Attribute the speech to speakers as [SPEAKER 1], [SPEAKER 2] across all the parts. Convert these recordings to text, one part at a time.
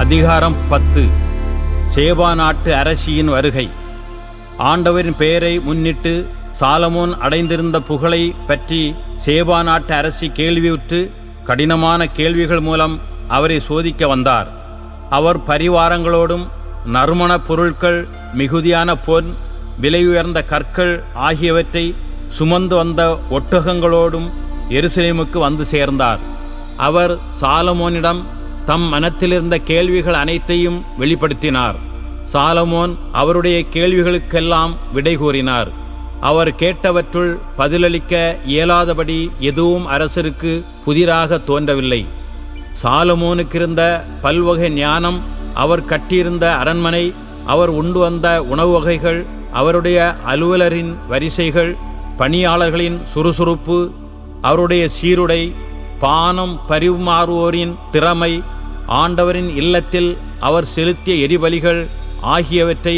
[SPEAKER 1] அதிகாரம் பத்து. சேபா நாட்டு அரசியின் வருகை. ஆண்டவரின் பெயரை முன்னிட்டு சாலமோன் அடைந்திருந்த புகழை பற்றி சேபா நாட்டு அரசி கேள்வியுற்று கடினமான கேள்விகள் மூலம் அவரை சோதிக்க வந்தார். அவர் பரிவாரங்களோடும் நறுமணப் பொருட்கள் மிகுதியான பொன் விலையுயர்ந்த கற்கள் ஆகியவற்றை சுமந்து வந்த ஒட்டகங்களோடும் எருசலேமுக்கு வந்து சேர்ந்தார். அவர் சாலமோனிடம் தம் மனத்திலிருந்த கேள்விகள் அனைத்தையும் வெளிப்படுத்தினார். சாலமோன் அவருடைய கேள்விகளுக்கெல்லாம் விடை கூறினார். அவர் கேட்டவற்றுள் பதிலளிக்க இயலாதபடி எதுவும் அரசருக்கு புதிராக தோன்றவில்லை. சாலமோனுக்கிருந்த பல்வகை ஞானம் அவர் கட்டியிருந்த அரண்மனை அவர் உண்டு வந்த உணவு வகைகள் அவருடைய அலுவலரின் வரிசைகள் பணியாளர்களின் சுறுசுறுப்பு அவருடைய சீருடை பானம் பரிமாறுவோரின் திறமை ஆண்டவரின் இல்லத்தில் அவர் செலுத்திய எரிபலிகள் ஆகியவற்றை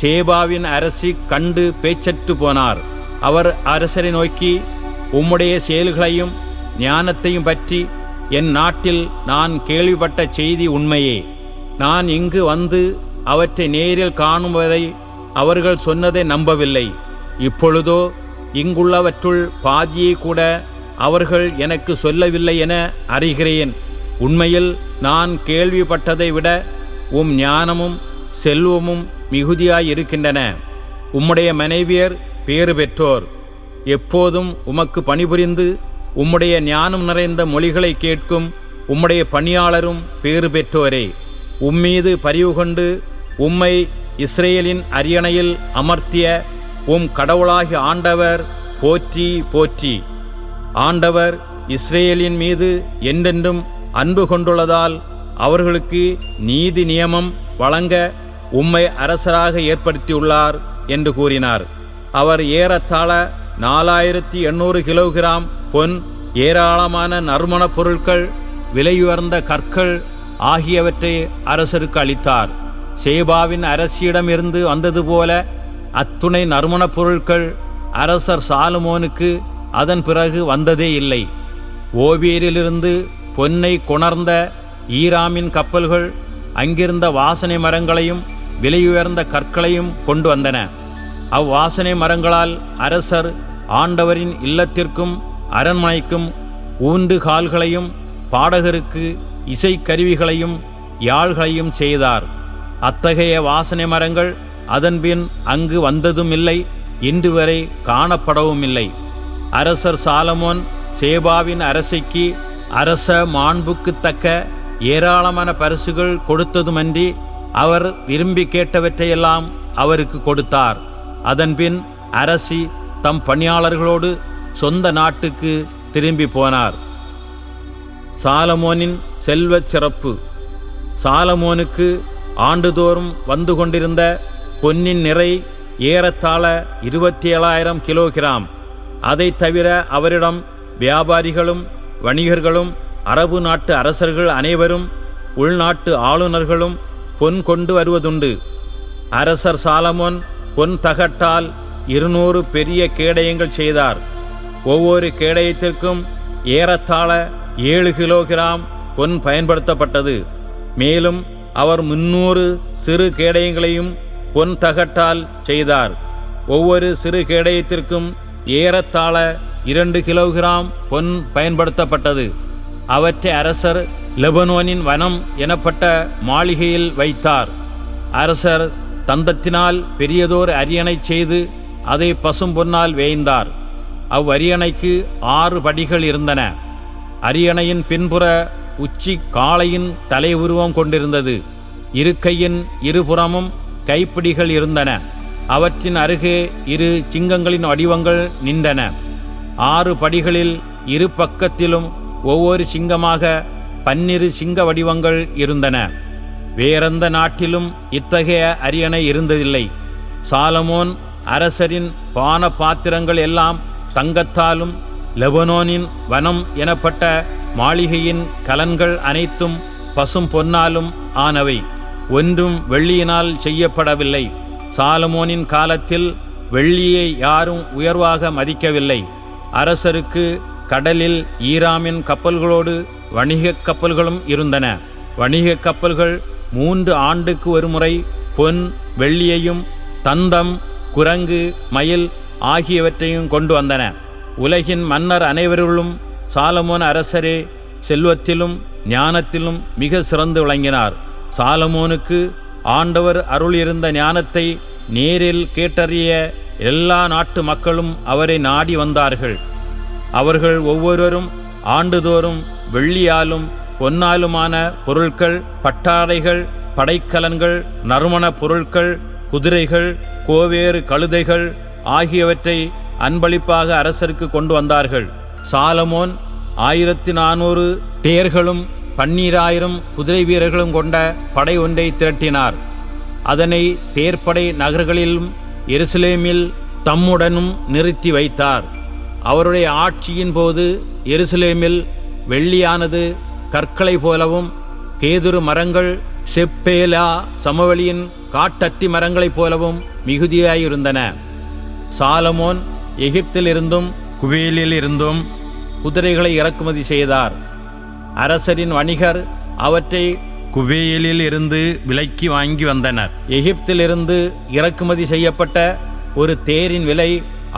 [SPEAKER 1] சேபாவின் அரசி கண்டு பேச்சற்று போனார். அவர் அரசரை நோக்கி உம்முடைய செயல்களையும் ஞானத்தையும் பற்றி என் நாட்டில் நான் கேள்விப்பட்ட செய்தி உண்மையே. நான் இங்கு வந்து அவற்றை நேரில் காணும் வரை அவர்கள் சொன்னதை நம்பவில்லை. இப்பொழுதோ இங்குள்ளவற்றுள் பாதியை கூட அவர்கள் எனக்கு சொல்லவில்லை என அறிகிறேன். உண்மையில் நான் கேள்விப்பட்டதை விட உம் ஞானமும் செல்வமும் மிகுதியாயிருக்கின்றன. உம்முடைய மனைவியர் பேறு பெற்றோர். எப்போதும் உமக்கு பணிபுரிந்து உம்முடைய ஞானம் நிறைந்த மொழிகளை கேட்கும் உம்முடைய பணியாளரும் பேறு பெற்றோரே. உம்மீது பரிவு கொண்டு உம்மை இஸ்ரேலின் அரியணையில் அமர்த்திய உம் கடவுளாகி ஆண்டவர் போற்றி போற்றி. ஆண்டவர் இஸ்ரேலின் மீது என்றென்றும் அன்பு கொண்டுள்ளதால் அவர்களுக்கு நீதி நியமம் வழங்க உம்மை அரசராக ஏற்படுத்தியுள்ளார் என்று கூறினார். அவர் ஏறத்தாழ நாலாயிரத்தி எண்ணூறு கிலோகிராம் பொன் ஏராளமான நறுமணப் பொருட்கள் விலையுயர்ந்த கற்கள் ஆகியவற்றை அரசருக்கு அளித்தார். சேபாவின் அரசியிடமிருந்து வந்தது போல அத்துணை நறுமணப் பொருட்கள் அரசர் சாலுமோனுக்கு அதன் பிறகு வந்ததே இல்லை. ஓவியரிலிருந்து பொன்னை கொணர்ந்த ஈராமின் கப்பல்கள் அங்கிருந்த வாசனை மரங்களையும் விலையுயர்ந்த கற்களையும் கொண்டு வந்தன. அவ்வாசனை மரங்களால் அரசர் ஆண்டவரின் இல்லத்திற்கும் அரண்மனைக்கும் ஊன்று கால்களையும் பாடகருக்கு இசைக்கருவிகளையும் யாழ்களையும் செய்தார். அத்தகைய வாசனை மரங்கள் அதன்பின் அங்கு வந்ததும் இல்லை இன்று வரை காணப்படவும் இல்லை அரசர் சாலமோன் சேபாவின் அரசைக்கு அரச மாண்புக்கு தக்க ஏராளமான பரிசுகள் கொடுத்ததுமன்றி அவர் விரும்பி கேட்டவற்றையெல்லாம் அவருக்கு கொடுத்தார். அதன்பின் அரசி தம் பணியாளர்களோடு சொந்த நாட்டுக்கு திரும்பி போனார். சாலமோனின் செல்வச் சிறப்பு. சாலமோனுக்கு ஆண்டுதோறும் வந்து கொண்டிருந்த பொன்னின் நிறை ஏறத்தாழ இருபத்தி ஏழாயிரம் கிலோகிராம். அதைத் தவிர அவரிடம் வியாபாரிகளும் வணிகர்களும் அரபு நாட்டு அரசர்கள் அனைவரும் உள்நாட்டு ஆளுநர்களும் பொன் கொண்டு வருவதுண்டு. அரசர் சாலமோன் பொன் தகட்டால் இருநூறு பெரிய கேடயங்கள் செய்தார். ஒவ்வொரு கேடயத்திற்கும் ஏறத்தாழ ஏழு கிலோகிராம் பொன் பயன்படுத்தப்பட்டது. மேலும் அவர் முன்னூறு சிறு கேடயங்களையும் பொன் தகட்டால் செய்தார். ஒவ்வொரு சிறு கேடயத்திற்கும் ஏறத்தாழ இரண்டு கிலோகிராம் பொன் பயன்படுத்தப்பட்டது. அவற்றை அரசர் லெபனோனின் வனம் எனப்பட்ட மாளிகையில் வைத்தார். அரசர் தந்தத்தினால் பெரியதோர் அரியணை செய்து அதை பசும் பொன்னால் வேய்ந்தார். அவ்வரியணைக்கு ஆறு படிகள் இருந்தன. அரியணையின் பின்புற உச்சி காளையின் தலை உருவம் கொண்டிருந்தது. இருக்கையின் இருபுறமும் கைப்பிடிகள் இருந்தன. அவற்றின் அருகே இரு சிங்கங்களின் வடிவங்கள் நின்றன. ஆறு படிகளில் இரு பக்கத்திலும் ஒவ்வொரு சிங்கமாக பன்னிரு சிங்க வடிவங்கள் இருந்தன. வேறெந்த நாட்டிலும் இத்தகைய அரியணை இருந்ததில்லை. சாலமோன் அரசரின் பான பாத்திரங்கள் எல்லாம் தங்கத்தாலும் லெபனோனின் வனம் எனப்பட்ட மாளிகையின் கலன்கள் அனைத்தும் பசும் பொன்னாலும் ஆனவை. ஒன்றும் வெள்ளியினால் செய்யப்படவில்லை. சாலமோனின் காலத்தில் வெள்ளியை யாரும் உயர்வாக மதிக்கவில்லை. அரசருக்கு கடலில் ஈராமின் கப்பல்களோடு வணிகக் கப்பல்களும் இருந்தன. வணிகக் கப்பல்கள் மூன்று ஆண்டுக்கு ஒருமுறை பொன் வெள்ளியையும் தந்தம் குரங்கு மயில் ஆகியவற்றையும் கொண்டு வந்தன. உலகின் மன்னர் அனைவருள்ளும் சாலமோன் அரசரே செல்வத்திலும் ஞானத்திலும் மிக சிறந்து விளங்கினார். சாலமோனுக்கு ஆண்டவர் அருள் இருந்த ஞானத்தை நேரில் கேட்டறிய எல்லா நாட்டு மக்களும் அவரை நாடி வந்தார்கள். அவர்கள் ஒவ்வொருவரும் ஆண்டுதோறும் வெள்ளியாலும் பொன்னாலுமான பொருட்கள் பட்டாடைகள் படைக்கலன்கள் நறுமணப் பொருட்கள் குதிரைகள் கோவேறு கழுதைகள் ஆகியவற்றை அன்பளிப்பாக அரசருக்கு கொண்டு வந்தார்கள். சாலமோன் ஆயிரத்தி நானூறு தேர்களும் பன்னீராயிரம் குதிரை வீரர்களும் கொண்ட படை ஒன்றை திரட்டினார். அதனை தேர்ப்படை நகர்களிலும் எருசலேமில் தம்முடனும் நிறுத்தி வைத்தார். அவருடைய ஆட்சியின் போது எருசலேமில் வெள்ளியானது கற்களை போலவும் கேதுரு மரங்கள் செப்பேலா சமவெளியின் காட்டத்தி மரங்களைப் போலவும் மிகுதியாயிருந்தன. சாலமோன் எகிப்திலிருந்தும் குவேலிலிருந்தும் குதிரைகளை இறக்குமதி செய்தார். அரசரின் வணிகர் அவற்றை குவேயிலில் இருந்து விலைக்கு வாங்கி வந்தனர். எகிப்திலிருந்து இறக்குமதி செய்யப்பட்ட ஒரு தேரின் விலை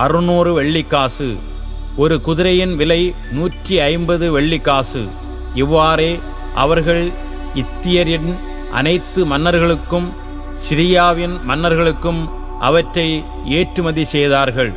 [SPEAKER 1] அறுநூறு வெள்ளிக்காசு ஒரு குதிரையின் விலை நூற்றி ஐம்பது வெள்ளிக்காசு. இவ்வாறே அவர்கள் இத்தியரின் அனைத்து மன்னர்களுக்கும் சிரியாவின் மன்னர்களுக்கும் அவற்றை ஏற்றுமதி செய்தார்கள்.